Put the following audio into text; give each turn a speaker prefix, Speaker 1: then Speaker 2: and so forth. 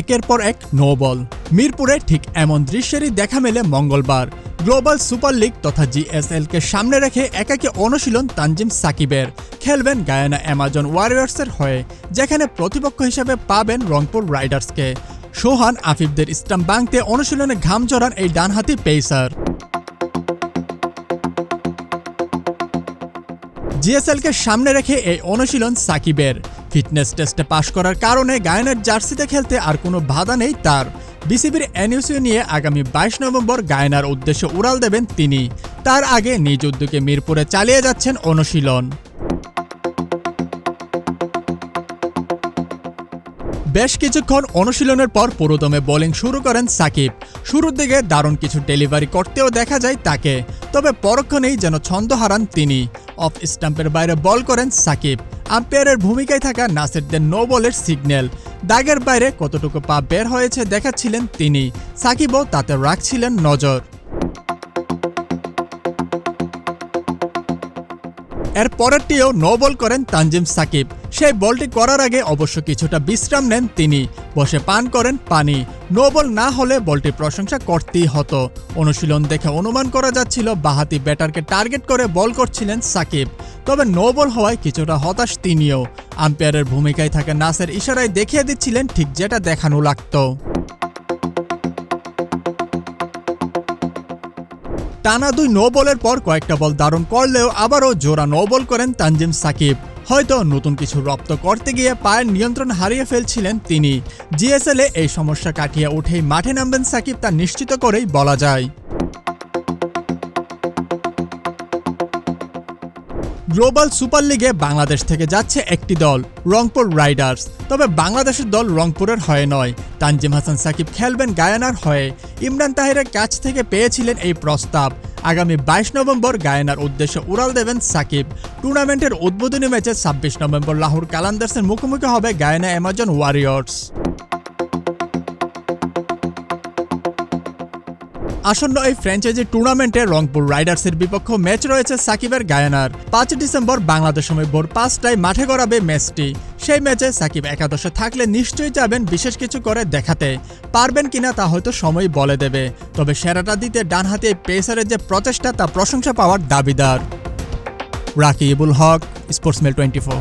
Speaker 1: একের পর এক নো বল মিরপুরে ঠিক এমন দৃশ্যেরই দেখা মেলে মঙ্গলবার। গ্লোবাল সুপার লিগ তথা জিএসএল কে সামনে রেখে একাকী অনুশীলন তানজিম সাকিবের। খেলবেন গায়ানা অ্যামাজন ওয়ারিয়ার্সের হয়ে, যেখানে প্রতিপক্ষ হিসেবে পাবেন রংপুর রাইডার্সকে। সোহান আফিফদের স্টাম্প বাংতে অনুশীলনে ঘাম জড়ান এই ডানহাতি পেসার। জিএসএলকে সামনে রেখে এই অনুশীলন সাকিবের। ফিটনেস টেস্টে পাশ করার কারণে গায়নের জার্সিতে খেলতে আর কোনো বাধা নেই তার। বিসিবির এনইউসিও নিয়ে আগামী বাইশ নভেম্বর গায়নার উদ্দেশ্যে উড়াল দেবেন তিনি। তার আগে নিজ উদ্যোগে মিরপুরে চালিয়ে যাচ্ছেন অনুশীলন। বেশ কিছুক্ষণ অনুশীলনের পর পুরোদমে বোলিং শুরু করেন সাকিব। শুরুর দিকে দারুণ কিছু ডেলিভারি করতেও দেখা যায় তাকে, তবে পরক্ষণেই যেন ছন্দ হারান তিনি। অফ স্টাম্পের বাইরে বল করেন সাকিব। আম্পায়ারের ভূমিকায় থাকা নাসিরদের নো বলের সিগন্যাল দাগের বাইরে কতটুকু পা বের হয়েছে দেখাচ্ছিলেন তিনি। সাকিবও তাতে রাখছিলেন নজর। এর পরেরটিও নো বল করেন তানজিম সাকিব। সেই বলটি করার আগে অবশ্য কিছুটা বিশ্রাম নেন তিনি। বসে পান করেন পানি। নো বল না হলে বলটির প্রশংসা করতেই হতো। অনুশীলন দেখে অনুমান করা যাচ্ছিল বাহাতি ব্যাটারকে টার্গেট করে বল করছিলেন সাকিব। তবে নো বল হওয়ায় কিছুটা হতাশ তিনিও। আম্পায়ারের ভূমিকায় থাকা নাসের ইশারায় দেখিয়ে দিচ্ছিলেন ঠিক যেটা দেখানো লাগতো। টানা দুই নো বলের পর কয়েকটা বল দারুণ করলেও আবারও জোড়া নো বল করেন তানজিম সাকিব। হয়তো নতুন কিছু রপ্ত করতে গিয়ে পায়ের নিয়ন্ত্রণ হারিয়ে ফেলছিলেন তিনি। জিএসএল এই সমস্যা কাটিয়ে উঠেই মাঠে নামবেন সাকিব তা নিশ্চিত করেই বলা যায়। গ্লোবাল সুপার লিগে বাংলাদেশ থেকে যাচ্ছে একটি দল, রংপুর রাইডার্স। তবে বাংলাদেশের দল রংপুরের হয়ে নয়। তানজিম হাসান সাকিব খেলবেন গায়ানার হয়ে। ইমরান তাহিরের কাছ থেকে পেয়েছিলেন এই প্রস্তাব। আগামী বাইশ নভেম্বর গায়ানার উদ্দেশ্যে উড়াল দেবেন সাকিব। টুর্নামেন্টের উদ্বোধনী ম্যাচে ছাব্বিশ নভেম্বর লাহোর কালান্দার্সের মুখোমুখি হবে গায়ানা অ্যামাজন ওয়ারিয়র্স। আসন্ন এই ফ্র্যাঞ্চাইজি টুর্নামেন্টে রংপুর রাইডার্সের বিপক্ষ ম্যাচ রয়েছে সাকিবের গায়ানার। পাঁচ ডিসেম্বর বাংলাদেশ সময় ভোর পাঁচটায় মাঠে গড়াবে ম্যাচটি। সেই ম্যাচে সাকিব একাদশে থাকলে নিশ্চয়ই যাবেন বিশেষ কিছু করে দেখাতে। পারবেন কিনা তা হয়তো সময় বলে দেবে। তবে সেরাটা দিতে ডানহাতে এই পেসারের যে প্রচেষ্টা তা প্রশংসা পাওয়ার দাবিদার। Rakibul Haque sportsmail twenty four